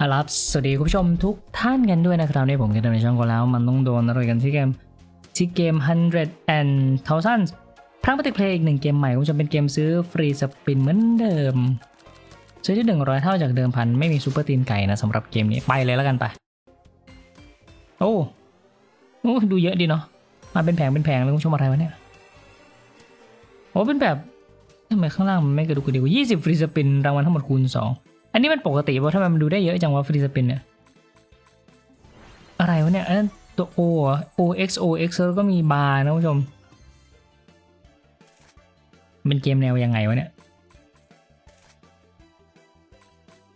อารับสวัสดีคุณผู้ชมทุกท่านกันด้วยนะครับในผมก็ทำในช่องก็แล้ว มันต้องโดนอะไรกันที่เกมที่เกม100 and thousand พรั้งปฏิเพลย์อีกหนึ่งเกมใหม่คุณผู้ชมเป็นเกมซื้อฟรีสปินเหมือนเดิม ซื้อที่ 100 เท่าจากเดิมพัน ไม่มีซูเปอร์ตีนไก่นะสำหรับเกมนี้ไปเลยแล้วกันไป โอ้โอ้ดูเยอะดีเนาะมาเป็นแผงเป็นแผงเลยคุณผู้ชมอะไรวะเนี่ยโอ้เป็นแบบทำไมข้างล่างมันไม่กระดูกกระดิก20ฟรีสปินรางวัลทั้งหมดคูณ2อัันนี้มันปกติป่ะทำไมมันดูได้เยอะจังวะฟรีสปินเนี่ย อะไรวะเนี่ย อันนั้นตัว O เหรอ O X O X แล้วก็มีบาร์นะคุณผู้ชม เป็นเกมแนวยังไงวะเนี่ย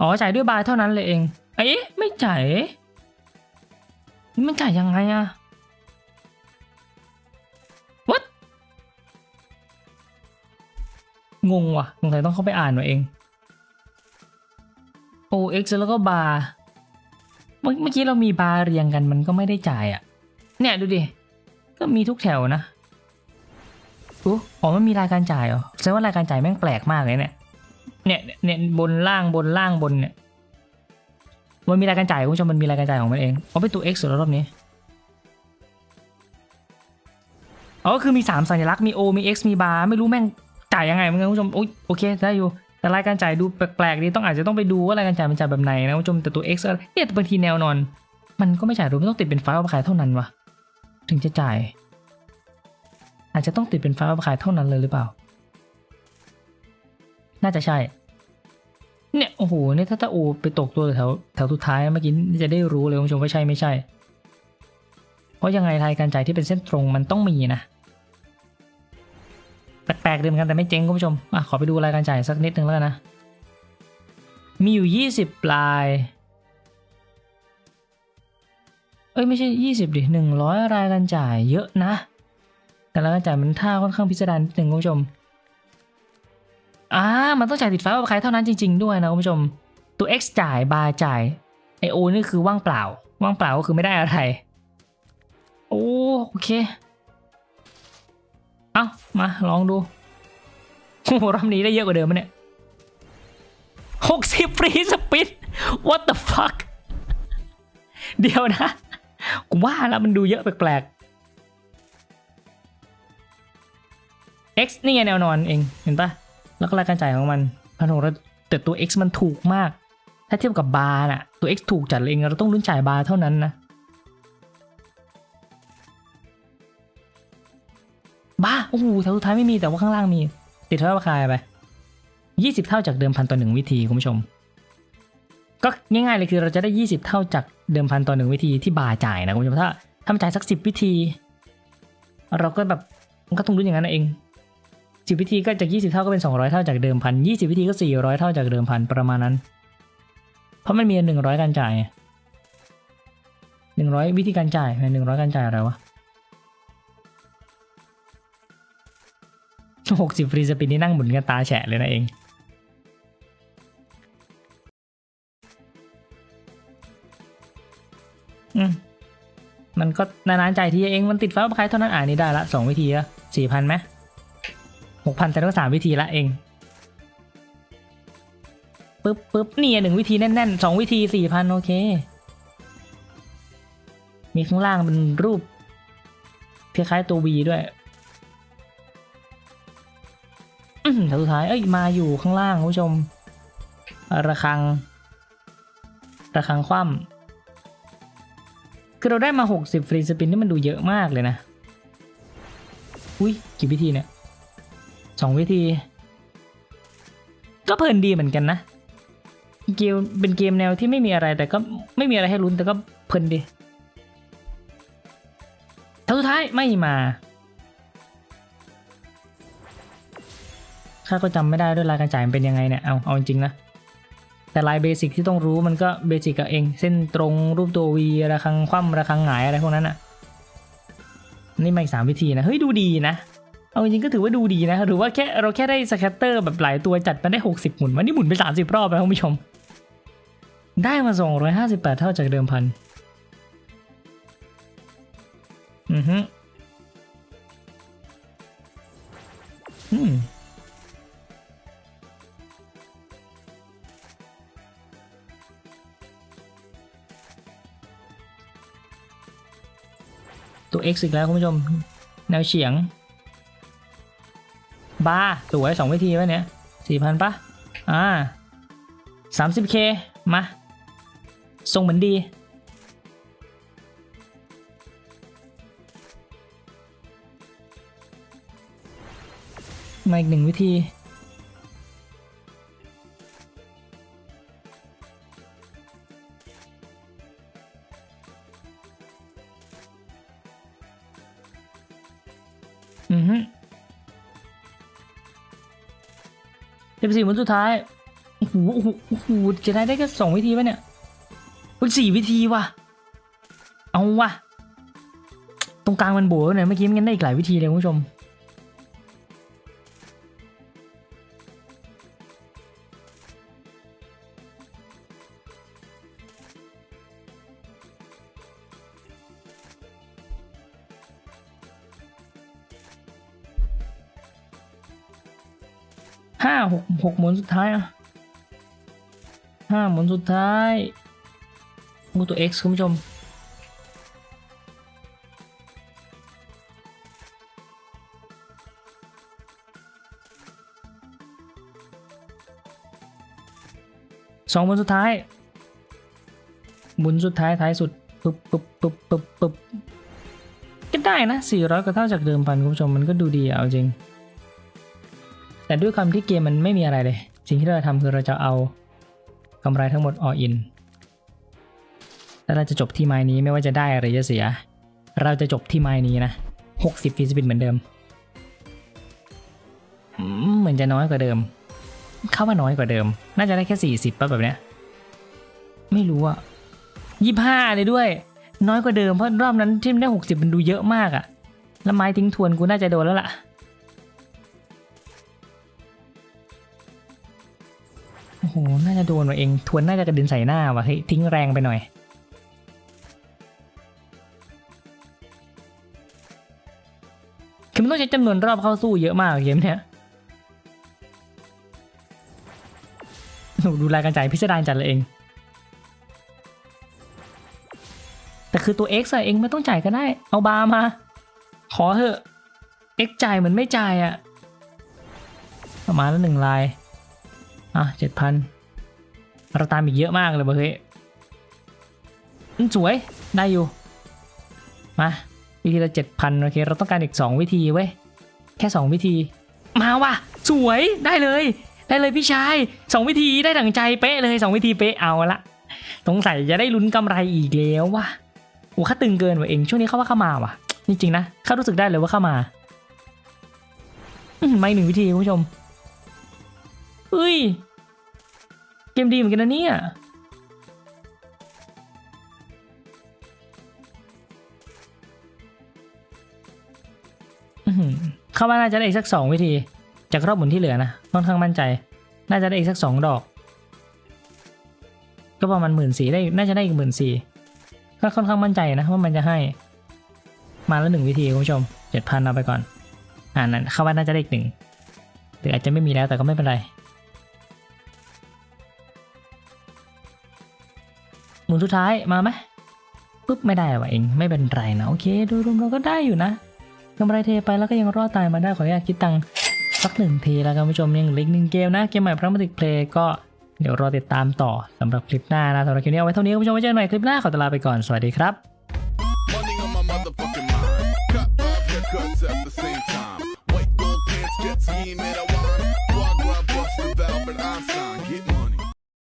อ๋อจ่ายด้วยบาร์เท่านั้นเลยเอง เอ๊ะ ไม่จ่ายนี่มันจ่ายยังไงอะ What งงว่ะสงสัยต้องเข้าไปอ่านมาเอง OX แล้วก็บาร์เมื่อเมื่อกี้เรามีบาร์เรียงกันมันก็ไม่ได้จ่ายอะ่ะ เนี่ยดูดิ ก็มีทุกแถวนะอู้อ๋อมันมีรายการจ่ายเหรอแสดงว่ารายการจ่ายแม่งแปลกมากเลยเนี่ยเนี่ยเนี่ยบนล่างบนล่างบนเนี่ยมันมีรายการจ่ายคุณผู้ชมมันมีรายการจ่ายของมันเองอ๋อเป็นตัว X เหรอรอบนี้อ๋อคือมี 3 สัญลักษณ์มี O มี X มีบาร์ไม่รู้แม่งจ่ายยังไงเหมือนกันคุณผู้ชมโอยโอเคได้อยู่ แต่รายการจ่ายดูแปลกๆดีต้องอาจจะต้องไปดูว่ารายการจ่ายมันจ่ายแบบไหนนะคุณผู้ชมแต่ตัว X อะไรเนี่ยแต่บางทีแนวนอน มันก็ไม่จ่ายรวมนต้องติดเป็นไฟล์เอาไปขายเท่านั้นวะถึงจะจ่าย อาจจะต้องติดเป็นไฟล์เอาไปขายเท่านั้นเลยหรือเปล่า น่าจะใช่ เนี่ยโอ้โหเนี่ยถ้าถ้าโอไปตกตัวแถวแถวสุดท้ายเมื่อกี้จะได้รู้เลยคุณผู้ชมว่าใช่ไม่ใช่ เพราะยังไงรายการจ่ายที่เป็นเส้นตรงมันต้องมีนะ แปลกๆดีเหมือนกันแต่ไม่เจ๊งคุณผู้ชมอะขอไปดูรายการจ่ายสักนิดนึงแล้วกันนะ มีอยู่ 20ปลาย เอ้ยไม่ใช่ 20 ดิ 100 รายการจ่ายเยอะนะ แต่รายการจ่ายมันท่าค่อนข้างพิสดารนิดนึงคุณผู้ชมอ่ามันต้องจ่ายติดไฟล์เอาไปขายเท่านั้นจริง ๆ ด้วยนะคุณผู้ชม ตัว X จ่ายบาจ่ายไอโอนี่คือว่างเปล่า ว่างเปล่าก็คือไม่ได้อะไร โอ้โอเค เอ้ามาลองดูโอ้รอบนี้ได้เยอะกว่าเดิมมั้เนี่ยหกสิบฟรีสปิน what the fuck เดี๋ยวนะ กูว่าแล้วมันดูเยอะแปลกๆ X นี่ไงแนวนอนเอง เห็นปะแล้วก็รายการจ่ายของมันพันหกแต่ตัว X มันถูกมาก ถ้าเทียบกับบาร์น่ะ ตัว X ถูกจัดเลยเองเราต้องลุ้นจ่ายบาร์เท่านั้นนะ บ้าโอ้โหแถวสุดท้ายไม่มีแต่ว่าข้างล่างมี ติดเท่าราคาไปยี่สิบเท่าจากเดิมพันต่อหนึ่งวิธีคุณผู้ชม ก็ง่ายๆเลยคือเราจะได้ยี่สิบเท่าจากเดิมพันต่อหนึ่งวิธีที่บาจ่ายนะคุณผู้ชมถ้าถ้าจ่ายสักสิบวิธี เราก็แบบมันก็ต้องรู้อย่างนั้นเองสิบวิธีก็จากยี่สิบเท่าก็เป็นสองร้อยเท่าจากเดิมพันยี่สิบวิธีก็สี่ร้อยเท่าจากเดิมพันประมาณนั้น เพราะมันมีหนึ่งร้อยการจ่ายหนึ่งร้อยวิธีการจ่ายหนึ่งร้อยการจ่ายอะไรวะ หกสิบฟรีสปินนี่นั่งหมุนกันตาแฉะเลยนะเองอืมมันก็นานๆใจทีเองมันติดฟ้าประคายเท่านั้นอ่านนี้ได้ละสองวิธีละสี่พันไหมหกพันแต่ต้องสามวิธีละเองปึ๊บปึ๊บนี่หนึ่งวิธีแน่นๆสองวิธีสี่พันโอเค มีข้างล่างเป็นรูปคล้ายๆตัววีด้วย แถวสุดท้ายเอ้ยมาอยู่ข้างล่างคุณผู้ชม ระฆัง ระฆังคว่ำคือเราได้มา 60 ฟรีสปินนี่มันดูเยอะมากเลยนะ อุ้ยกี่วิธีเนี่ยสองวิธี ก็เพลินดีเหมือนกันนะเกมเป็นเกมแนวที่ไม่มีอะไรแต่ก็ไม่มีอะไรให้ลุ้นแต่ก็เพลินดีแถวสุดท้ายไม่มา ข้าก็จำไม่ได้ด้วยรายการจ่ายมันเป็นยังไงเนี่ยเอาเอาจริงนะแต่ลายเบสิกที่ต้องรู้มันก็เบสิกกับเอง เส้นตรงรูปตัววีระคังคว่ำระคังหงายอะไรพวกนั้นอะนี่มาอีกสามวิธีนะ เฮ้ย ดูดีนะ เอาจริงก็ถือว่าดูดีนะ หรือว่าแค่เราแค่ได้สแคตเตอร์แบบหลายตัวจัดมาได้ 60 หมุน วันนี้หมุนไป 30 รอบแล้วคุณผู้ชม ได้มา 258 เท่าจากเดิมพัน อือฮึ ตัว X อีกแล้วคุณผู้ชม แนวเฉียง บาร์สวยสองวิธีวะเนี่ยสี่พันปะอ่าสามสิบเคมา ทรงเหมือนดี มาอีกหนึ่งวิธี สิบสี่วันสุดท้ายโอ้โหโอ้โหจะได้ได้แค่สองวิธีวะเนี่ยวันสี่วิธีว่ะ เอาว่ะ ตรงกลางมันโบว์เนี่ยเมื่อกี้มันได้อีกหลายวิธีเลยคุณผู้ชม ห้าหกหกหมุนสุดท้ายอะห้าหมุนสุดท้ายงูตัว X คุณผู้ชม สองหมุนสุดท้าย หมุนสุดท้ายท้ายสุดปึ๊บปึ๊บปึ๊บปึ๊บปึ๊บก็ได้นะ 400ก็เท่าจากเดิมพันคุณผู้ชมมันก็ดูดีเอาจริง แต่ด้วยความที่เกมมันไม่มีอะไรเลย สิ่งที่เราทำคือเราจะเอากำไรทั้งหมด all in แล้วเราจะจบที่ไม้นี้ไม่ว่าจะได้หรือจะเสีย เราจะจบที่ไม้นี้นะ 60ฟีสปินเหมือนเดิมเหมือนจะน้อยกว่าเดิม เข้ามาน้อยกว่าเดิม น่าจะได้แค่ 40ป่ะแบบเนี้ยไม่รู้อะยี่ห้าเลยด้วย น้อยกว่าเดิมเพราะรอบนั้นที่มันได้ 60 มันดูเยอะมากอะแล้วไม้ทิ้งทวนกูน่าจะโดนแล้วล่ะ โอ้โห น่าจะโดนว่ะเอง ทวนน่าจะกระเด็นใส่หน้าว่ะเฮ้ยทิ้งแรงไปหน่อย คือมันต้องใช้จำนวนรอบเข้าสู้เยอะมากเกมเนี้ยโอ้โหดูรายการจ่ายพิสดารจัดเลยเอง แต่คือตัว X อะเองไม่ต้องจ่ายก็ได้ เอาบาร์มา ขอเถอะ X จ่ายเหมือนไม่จ่ายอะประมาณละหนึ่งลาย อะเจ็ดพันเราตามอีกเยอะมากเลยเบอร์เฮ้ยสวยได้อยู่ มา วิธีละเจ็ดพันโอเค เราต้องการอีกสองวิธีเว้ย แค่สองวิธี มาว่ะ สวยได้เลย ได้เลยพี่ชายสองวิธีได้ดั่งใจเป๊ะเลยสองวิธีเป๊ะเอาละสงสัยจะได้ลุ้นกำไรอีกแล้วว่ะโอ้ข้าตึงเกินว่ะเองช่วงนี้เข้าว่าเข้ามาว่ะจริงๆนะข้ารู้สึกได้เลยว่าเข้ามาไม่หนึ่งวิธีคุณผู้ชมเฮ้ย มดีเหมือนกันนะเนี่ย เข้ามาน่าจะได้อีกสักสองวิธี จากรอบหมุนที่เหลือนะค่อนข้างมั่นใจ น่าจะได้อีกสักสองดอก ก็ประมาณหมื่นสี่ได้น่าจะได้อีกหมื่นสี่ก็ค่อนข้างมั่นใจนะว่ามันจะให้ มาแล้วหนึ่งวิธีคุณผู้ชมเจ็ดพันเอาไปก่อน อ่านั้นเข้าว่าน่าจะได้อีกหนึ่งหรืออาจจะไม่มีแล้วแต่ก็ไม่เป็นไร สุดท้ายมาไหมปุ๊บไม่ได้ว่ะเองไม่เป็นไรนะโอเคโดยรวมเราก็ได้อยู่นะกำไรเทไปแล้วก็ยังรอดตายมาได้ขออนุญาตคิดตังค์สักหนึ่งทีแล้วกันผู้ชมยังเลืออีกหนึ่งเกมนะเกมใหม่พระมติเพลย์ก็เดี๋ยวรอติดตามต่อสำหรับคลิปหน้านะสำหรับคลิปนี้เอาไว้เท่านี้คุณผู้ชมไว้เจอกันใหม่คลิปหน้าขอตลาไปก่อนสวัสดีครับ Money on my motherfucking mind. Cut off haircuts at the same time. White gold pants, jet skiing, man. I